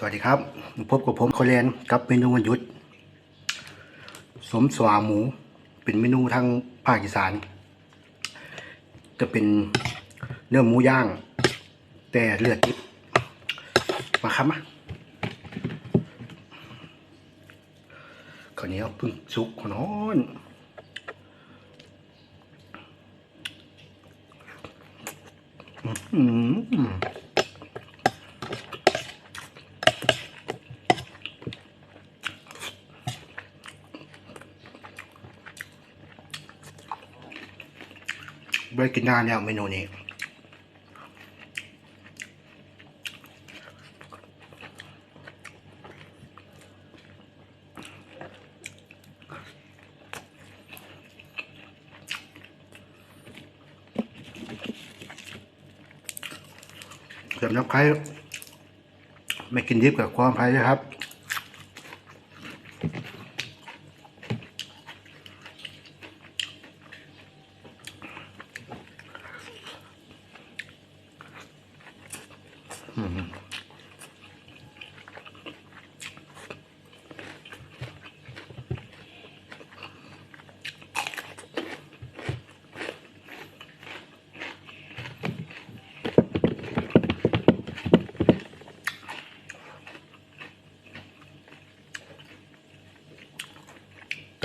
สวัสดีครับ พบกับผมโคเรนกับเมนูวันหยุด สมสวาหมู เป็นเมนูทางภาคอีสาน จะเป็นเนื้อหมูย่าง แต่เลือดดิบมาครับมาข้าวเหนียวเพึ่งสุกร้อนอืม ไม่ได้กินนานแล้วเมนูนี้สำหรับใครไม่กินดิบกับความภัยนะครับ แต่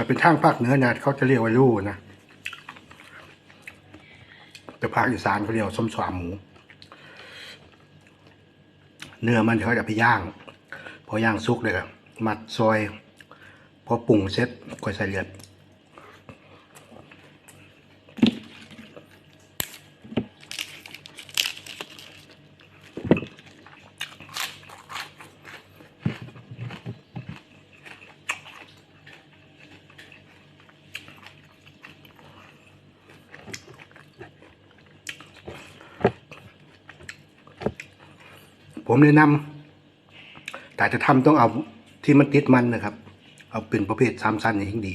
เป็นทางภาคเหนือนะเขาจะเรียกว่าลู่นะ แต่ภาคอีสานเขาเรียกว่าส้มสวามหมู เนื้อมันเขาจะไปย่าง พอย่างสุกเลยครับมัดซอย พอปรุงเสร็จก็ใส่เลือด ผมแนะนำแต่จะทำต้องเอาที่มันติดมันนะครับ เอาเป็นประเภทสามสั้นนี่ยิ่งดี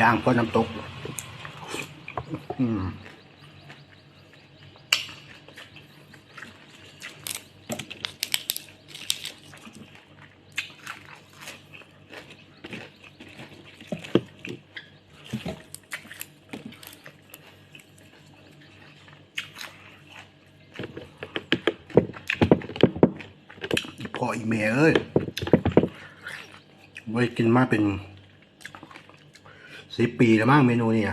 ย่างพราะน้ำตก อืมพออีเมลเอ้ยไว้กินมาเป็น สิบปีแล้วมั้งเมนูนี่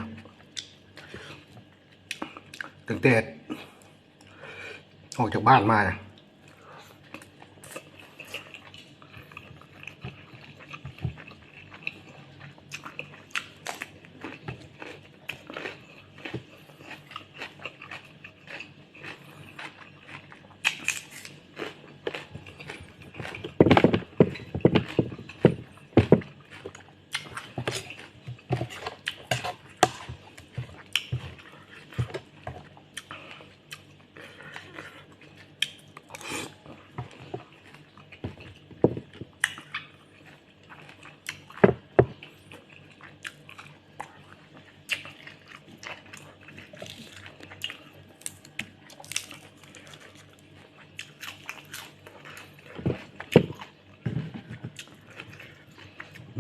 ตั้งแต่ออกจากบ้านมา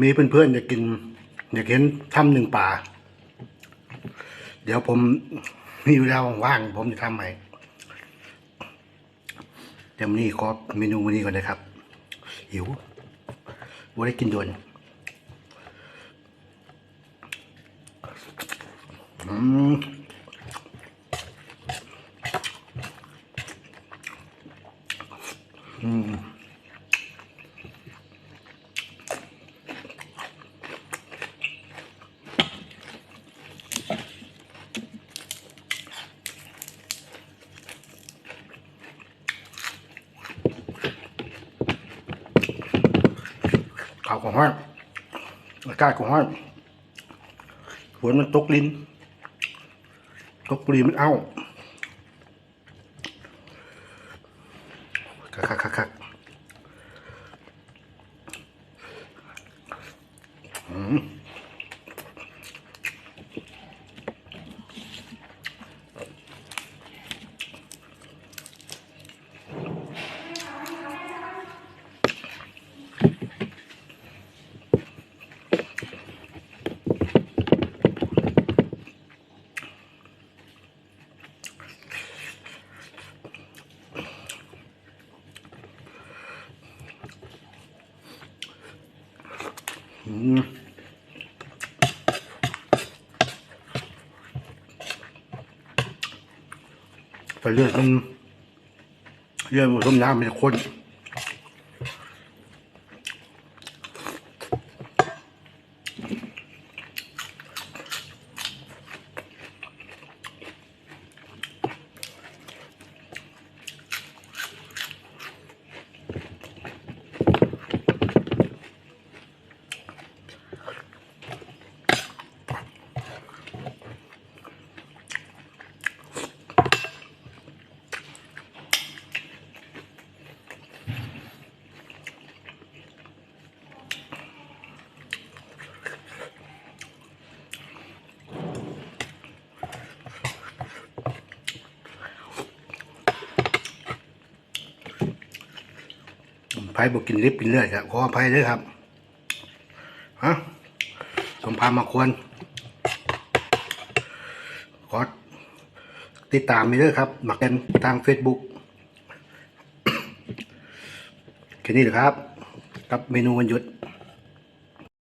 มีเพื่อนๆอยากกิน อยากเห็นทำหนึ่งป่า เดี๋ยวผมมีเวลาว่างผมจะทำให้เดี๋ยววันนี้ขอเมนูวันนี้ก่อนนะครับ หิวว่าได้กินด่วนอืมอืม ข่าวของ ห้อนอากาศก็ห้อนฝนมันตกลิ้น ตกปลีมันเอาคักคักคักอืม อืมแต่เลือดมันเลือดมันต้มน้ำมันจะข้น ไผ่บอกกินลิบกินเลือดครับขออภัยด้วยครับฮะสมพามาควรขอติดตามไปด้วยครับมากกันทางเฟซบุ๊กแค่นี้เหรอครับ กับเมนูวันหยุด